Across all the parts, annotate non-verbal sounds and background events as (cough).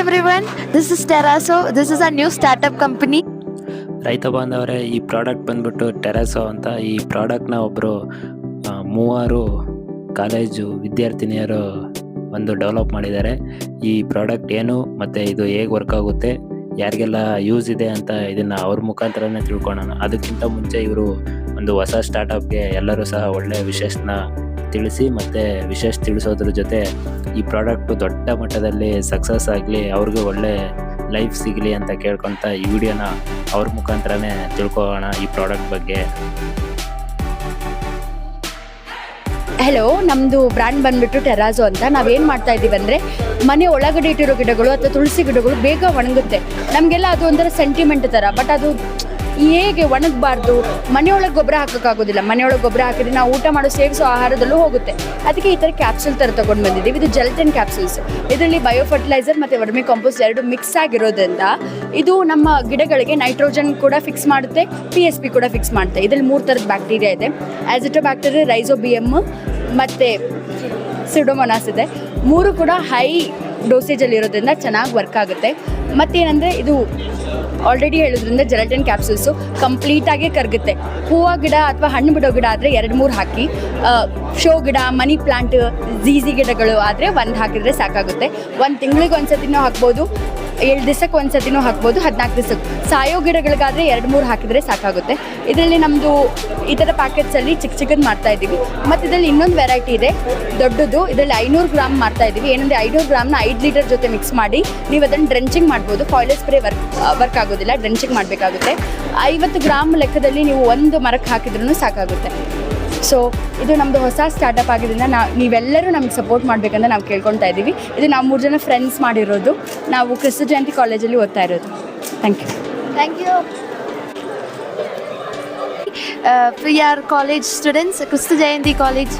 everyone, this is Terraso this is a new startup company ರೈತ ಬಾಂಧವರೇ ಈ product ಬಂದ್ಬಿಟ್ಟು ಟೆರಾಸೋ ಅಂತ. ಈ ಪ್ರಾಡಕ್ಟ್ನ ಒಬ್ಬರು ಮೂವರು ಕಾಲೇಜು ವಿದ್ಯಾರ್ಥಿನಿಯರು ಒಂದು ಡೆವಲಪ್ ಮಾಡಿದ್ದಾರೆ. ಈ ಪ್ರಾಡಕ್ಟ್ ಏನು ಮತ್ತು ಇದು ಹೇಗೆ ವರ್ಕ್ ಆಗುತ್ತೆ ಯಾರಿಗೆಲ್ಲ ಯೂಸ್ ಇದೆ ಅಂತ ಇದನ್ನು ಅವ್ರ ಮುಖಾಂತರನೇ ತಿಳ್ಕೊಳ್ಳೋಣ ಅದಕ್ಕಿಂತ ಮುಂಚೆ ಇವರು ಒಂದು ಹೊಸ ಸ್ಟಾರ್ಟಪ್ಗೆ ಎಲ್ಲರೂ ಸಹ ಒಳ್ಳೆಯ ವಿಶೇಷನ ತಿಳಿಸಿ ಮತ್ತು ವಿಶೇಷ ತಿಳಿಸೋದ್ರ ಜೊತೆ ಈ ಪ್ರಾಡಕ್ಟು ದೊಡ್ಡ ಮಟ್ಟದಲ್ಲಿ ಸಕ್ಸಸ್ ಆಗಲಿ, ಅವ್ರಿಗೂ ಒಳ್ಳೆ ಲೈಫ್ ಸಿಗಲಿ ಅಂತ ಕೇಳ್ಕೊತ ಈ ವಿಡಿಯೋನ ಅವ್ರ ಮುಖಾಂತರನೇ ತಿಳ್ಕೊಳ್ಳೋಣ ಈ ಪ್ರಾಡಕ್ಟ್ ಬಗ್ಗೆ. ಹಲೋ ನಮ್ಮದು ಬ್ರ್ಯಾಂಡ್ ಬಂದುಬಿಟ್ಟು ಟೆರಾಜೋ ಅಂತ. ನಾವೇನು ಮಾಡ್ತಾ ಇದ್ದೀವಿ ಅಂದರೆ ಮನೆ ಒಳಗಡೆ ಇಟ್ಟಿರೋ ಗಿಡಗಳು ಅಥವಾ ತುಳಸಿ ಗಿಡಗಳು ಬೇಗ ಒಣಗುತ್ತೆ. ನಮಗೆಲ್ಲ ಅದು ಒಂಥರ ಸೆಂಟಿಮೆಂಟ್ ಥರ ಬಟ್ ಅದು ಹೇಗೆ ಒಣಗಬಾರ್ದು? ಮನೆಯೊಳಗೆ ಗೊಬ್ಬರ ಹಾಕೋಕ್ಕಾಗೋದಿಲ್ಲ. ಮನೆಯೊಳಗೆ ಗೊಬ್ಬರ ಹಾಕಿದ್ರೆ ನಾವು ಊಟ ಮಾಡೋ ಸೇವಿಸೋ ಆಹಾರದಲ್ಲೂ ಹೋಗುತ್ತೆ. ಅದಕ್ಕೆ ಈ ಥರ ಕ್ಯಾಪ್ಸೂಲ್ ಥರ ತೊಗೊಂಡು ಬಂದಿದ್ದೀವಿ. ಇದು ಜೆಲ್ಟನ್ ಕ್ಯಾಪ್ಸೂಲ್ಸ್ ಇದರಲ್ಲಿ ಬಯೋ ಫರ್ಟಿಲೈಸರ್ ಮತ್ತು ವರ್ಮಿ ಕಾಂಪೋಸ್ಟ್ ಎರಡು ಮಿಕ್ಸ್ ಆಗಿರೋದ್ರಿಂದ ಇದು ನಮ್ಮ ಗಿಡಗಳಿಗೆ ನೈಟ್ರೋಜನ್ ಕೂಡ ಫಿಕ್ಸ್ ಮಾಡುತ್ತೆ ಪಿ ಎಸ್ ಪಿ ಕೂಡ ಫಿಕ್ಸ್ ಮಾಡುತ್ತೆ. ಇದರಲ್ಲಿ ಮೂರು ಥರದ ಬ್ಯಾಕ್ಟೀರಿಯಾ ಇದೆ. Aceto bacteria rhizo B M ಮತ್ತು ಸಿಡೋಮೊನಾಸ್ ಇದೆ. ಮೂರು ಕೂಡ ಹೈ ಡೋಸೇಜಲ್ಲಿರೋದ್ರಿಂದ ಚೆನ್ನಾಗಿ ವರ್ಕ್ ಆಗುತ್ತೆ. ಮತ್ತೇನಂದರೆ ಇದು ಆಲ್ರೆಡಿ ಹೇಳೋದ್ರಿಂದ ಜೆಲಟಿನ್ ಕ್ಯಾಪ್ಸೂಲ್ಸು ಕಂಪ್ಲೀಟಾಗಿ ಕರಗುತ್ತೆ. ಹೂವು ಗಿಡ ಅಥವಾ ಹಣ್ಣು ಬಿಡೋ ಗಿಡ ಆದರೆ ಎರಡು ಮೂರು ಹಾಕಿ ಶೋ ಗಿಡ, ಮನಿ ಪ್ಲಾಂಟ್ ಜೀಜಿ ಗಿಡಗಳು ಆದರೆ ಒಂದು ಹಾಕಿದರೆ ಸಾಕಾಗುತ್ತೆ. ಒಂದು ತಿಂಗಳಿಗೆ ಒಂದು ಸತಿನೂ ಹಾಕ್ಬೋದು, ಏಳು ದಿವಸಕ್ಕೆ ಒಂದು ಸತಿನೂ ಹಾಕ್ಬೋದು ಹದಿನಾಲ್ಕು ದಿವಸಕ್ಕೆ ಸಾಯೋ ಗಿಡಗಳಿಗಾದರೆ ಎರಡು ಮೂರು ಹಾಕಿದರೆ ಸಾಕಾಗುತ್ತೆ. ಇದರಲ್ಲಿ ನಮ್ಮದು ಈ ಥರ ಪ್ಯಾಕೆಟ್ಸಲ್ಲಿ ಚಿಕ್ಕ ಚಿಕ್ಕದು ಮಾಡ್ತಾ ಇದ್ದೀವಿ. ಮತ್ತು ಇದರಲ್ಲಿ ಇನ್ನೊಂದು ವೆರೈಟಿ ಇದೆ, ದೊಡ್ಡದು. ಇದರಲ್ಲಿ ಐನೂರು ಗ್ರಾಮ್ ಮಾಡ್ತಾ ಇದ್ದೀವಿ. ಏನಂದರೆ ಐನೂರು ಗ್ರಾಮ್ನ ಐದು ಲೀಟರ್ ಜೊತೆ ಮಿಕ್ಸ್ ಮಾಡಿ ನೀವು ಅದನ್ನು ಡ್ರೆಂಚಿಂಗ್ ಮಾಡ್ಬೋದು. ಫಾಯ್ಲರ್ ಸ್ಪ್ರೇ ವರ್ಕ್ ವರ್ಕ್ ಆಗೋದಿಲ್ಲ ಡ್ರೆಂಚಿಂಗ್ ಮಾಡಬೇಕಾಗುತ್ತೆ. ಐವತ್ತು ಗ್ರಾಮ್ ಲೆಕ್ಕದಲ್ಲಿ ನೀವು ಒಂದು ಮರಕ್ಕೆ ಹಾಕಿದ್ರೂ ಸಾಕಾಗುತ್ತೆ. ಸೊ ಇದು ನಮ್ಮದು ಹೊಸ ಸ್ಟಾರ್ಟಪ್ ಆಗಿದ್ದರಿಂದ ನಾವು ನೀವೆಲ್ಲರೂ ನಮ್ಗೆ ಸಪೋರ್ಟ್ ಮಾಡಬೇಕಂತ ನಾವು ಕೇಳ್ಕೊತಾ ಇದ್ದೀವಿ ಇದು ನಾವು ಮೂರು ಜನ ಫ್ರೆಂಡ್ಸ್ ಮಾಡಿರೋದು. ನಾವು ಕ್ರಿಸ್ತ ಜಯಂತಿ ಕಾಲೇಜಲ್ಲಿ ಓದ್ತಾ ಇರೋದು. Thank you thank you. Uh, we are college students, Krista Jayanti College.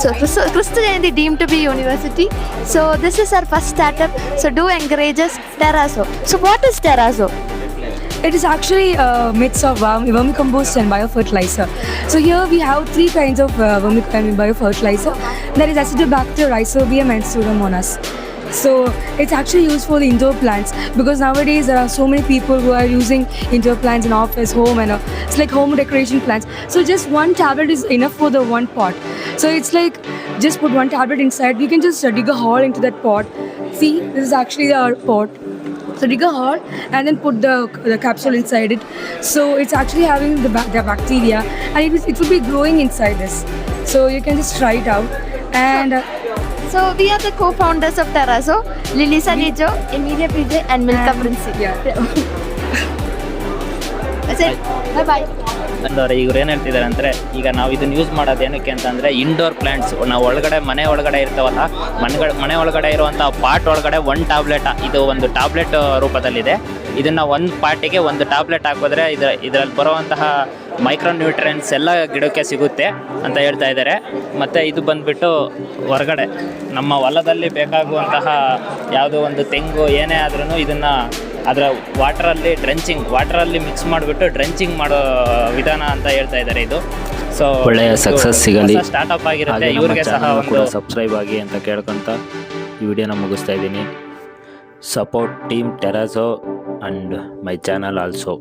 So, Krista Jayanti deemed to be university. So, this is our first startup. So, do encourage us, Terraso. So, what is Terraso? It is actually a mix of verm- vermicompost and biofertilizer. So here we have three kinds of uh, vermic- I biofertilizer. There is Acidobacter, Rhizobium and Pseudomonas. So it's actually used for the indoor plants because nowadays there are so many people who are using indoor plants in office, home and uh, it's like home decoration plants. So just one tablet is enough for the one pot. So it's like just put one tablet inside. You can just uh, dig a hole into that pot. See, this is actually our pot. So dig a hole and then put the, the capsule inside it. So it's actually having the, the bacteria and it, it will be growing inside this. So you can just try it out. And uh, So, we are the co-founders of Terrazzo, Lilisa Sanijo, Emilia PJ, and Milka yeah. (laughs) That's it. Bye bye. ಅಂದ್ರೆ ಇವ್ರು ಏನು ಹೇಳ್ತಿದ್ದಾರೆ ಅಂದರೆ ಈಗ ನಾವು ಇದನ್ನ use ಮಾಡೋದು ಏನಕ್ಕೆ ಅಂತಂದರೆ ಇಂಡೋರ್ ಪ್ಲಾಂಟ್ಸ್ ನಾವು ಒಳಗಡೆ ಮನೆ ಒಳಗಡೆ ಇರ್ತಾವಲ್ಲ ಮನೆಗಳ ಮನೆ ಒಳಗಡೆ ಇರುವಂಥ ಪಾಟ್ ಒಳಗಡೆ ಒಂದು ಟ್ಯಾಬ್ಲೆಟ್ ಇದು ಒಂದು ಟ್ಯಾಬ್ಲೆಟ್ ರೂಪದಲ್ಲಿದೆ ಇದನ್ನು ಒಂದು ಪಾಟಿಗೆ ಒಂದು ಟ್ಯಾಬ್ಲೆಟ್ ಹಾಕಿದ್ರೆ ಇದರ ಇದರಲ್ಲಿ ಬರುವಂತಹ ಮೈಕ್ರೋ ನ್ಯೂಟ್ರಿಯೆಂಟ್ಸ್ ಎಲ್ಲ ಗಿಡಕ್ಕೆ ಸಿಗುತ್ತೆ ಅಂತ ಹೇಳ್ತಾ ಇದ್ದಾರೆ. ಮತ್ತು ಇದು ಬಂದುಬಿಟ್ಟು ಹೊರಗಡೆ ನಮ್ಮ ಹೊಲದಲ್ಲಿ ಬೇಕಾಗುವಂತಹ ಯಾವುದೋ ಒಂದು ತೆಂಗು ಏನೇ ಆದ್ರೂ ಇದನ್ನು ಅದರ ವಾಟ್ರಲ್ಲಿ ಡ್ರೆಂಚಿಂಗ್ ವಾಟ್ರಲ್ಲಿ ಮಿಕ್ಸ್ ಮಾಡಿಬಿಟ್ಟು ಡ್ರೆಂಚಿಂಗ್ ಮಾಡೋ ವಿಧಾನ ಅಂತ ಹೇಳ್ತಾ ಇದ್ದಾರೆ ಇದು. ಸೊ ಒಳ್ಳೆಯ ಸಕ್ಸಸ್ ಸಿಗಲಿ. ಸ್ಟಾರ್ಟ್ಅಪ್ ಆಗಿರುತ್ತೆ. ಇವ್ರಿಗೆ ಸಹ ಕೂಡ ಸಬ್ಸ್ಕ್ರೈಬ್ ಆಗಿ ಅಂತ ಕೇಳ್ಕೊತ ಈ ವಿಡಿಯೋನ ಮುಗಿಸ್ತಾ ಇದ್ದೀನಿ. Support team Terraso and my channel also